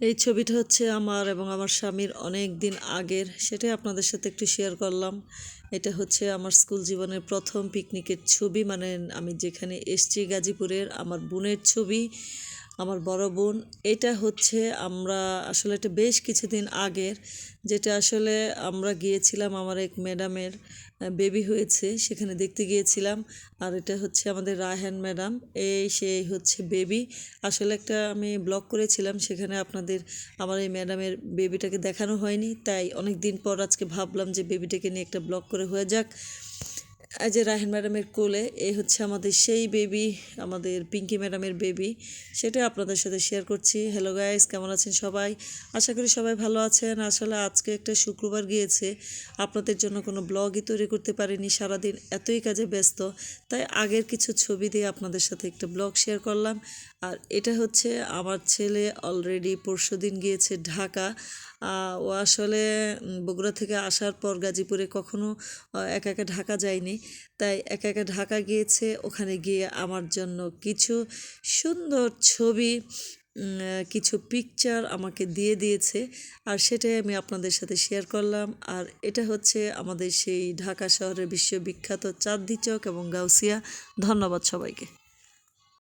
এই ছবিটা হচ্ছে আমার এবং আমার স্বামীর অনেক দিন আগের। সেটাই আপনাদের সাথে একটু শেয়ার করলাম। এটা হচ্ছে আমার স্কুল জীবনের প্রথম পিকনিকের ছবি। মানে আমি যেখানে এসছি গাজীপুরের, আমার বোনের ছবি, আমার বড় বোন। এটা হচ্ছে আমরা আসলে এটা বেশ কিছুদিন আগের। যেটা আসলে আমরা গিয়েছিলাম আমার এক ম্যাডামের বেবি হয়েছে, সেখানে দেখতে গিয়েছিলাম। আর এটা হচ্ছে আমাদের রায়হান ম্যাডাম। এই সেই হচ্ছে বেবি। আসলে একটা আমি ব্লগ করেছিলাম, সেখানে আপনাদের, আমার এই ম্যাডামের বেবিটাকে দেখানো হয়নি। তাই অনেক দিন পর আজকে ভাবলাম যে বেবিটাকে নিয়ে একটা ব্লগ করে হয়ে যাক। এই যে রাহেন ম্যাডামের কোলে এই হচ্ছে আমাদের সেই বেবি আমাদের পিঙ্কি ম্যাডামের বেবি সেটা আপনাদের সাথে শেয়ার করছি। হ্যালো গাইস কেমন আছেন সবাই? আশা করি সবাই ভালো আছেন। আসলে আজকে একটা শুক্রবার গিয়েছে, আপনাদের জন্য কোনো ব্লগই তৈরি করতে পারিনি, সারাদিন এতই কাজে ব্যস্ত, তাই আগের কিছু ছবি দিয়ে আপনাদের সাথে একটা ব্লগ শেয়ার করলাম। আর এটা হচ্ছে আমার ছেলে অলরেডি পরশু দিন গিয়েছে ঢাকা। ও আসলে বগুড়া থেকে আসার পর গাজীপুরে কখনো একা একা ঢাকা যায়নি। তাই একা একা ঢাকা গিয়েছে। ওখানে গিয়ে আমার জন্য কিছু সুন্দর ছবি কিছু পিকচার আমাকে দিয়ে দিয়েছে। আর সেটাই আমি আপনাদের সাথে শেয়ার করলাম। আর এটা হচ্ছে আমাদের সেই ঢাকা শহরের বিশ্ববিখ্যাত চাঁদনি চক এবং গাউসিয়া। ধন্যবাদ সবাইকে।